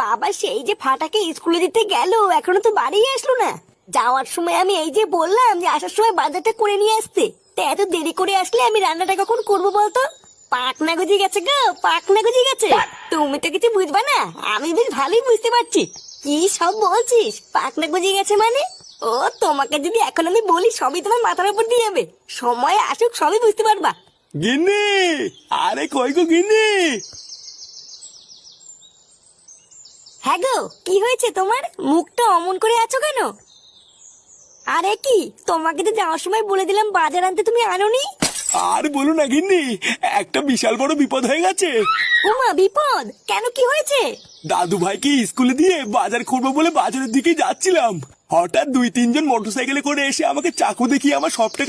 বাবা সেই যে ফাটাকে স্কুলে দিতে গেল, এখনও তো বাড়ি আসলো না। যাওয়ার সময় আমি এই যে বললাম যে আসার সময় বাজারটা করে নিয়ে আসতে, তা এত দেরি করে আসলে আমি রান্নাটা কখন করব বলতো? পাকনা গজি গেছে গো পাকনা গজি গেছে। তুমি তো কিছু বুঝবা না, আমি বেশ ভালোই বুঝতে পারছি। কি সব বলছিস পাকনা গজি গেছে মানে? ও, তোমাকে যদি এখন আমি বলি, সবই তোমার মাথার উপর দিয়ে যাবে। সময় আসুক, সবই বুঝতে পারবা। গিন্নি, আরে কই গো গিন্নি? হ্যাঁ গো কি হয়েছে তোমার? মুখটা অমন করে আছো কেন? আরে কি তোমাকে তো যাওয়ার সময় বলে দিলাম বাজার আনতে তুমি আনোনি? আর বলো না গিন্নি একটা বিশাল বড় বিপদ হয়ে গেছে। উমা বিপদ? কেন কি হয়েছে? দাদু ভাইকে স্কুলে দিয়ে বাজার করব বলে বাজারের দিকে যাচ্ছিলাম। হঠাৎ দুই তিনজন মোটরসাইকেলে করে এসে আমাকে চাকু দেখিয়ে আমার সব টাকা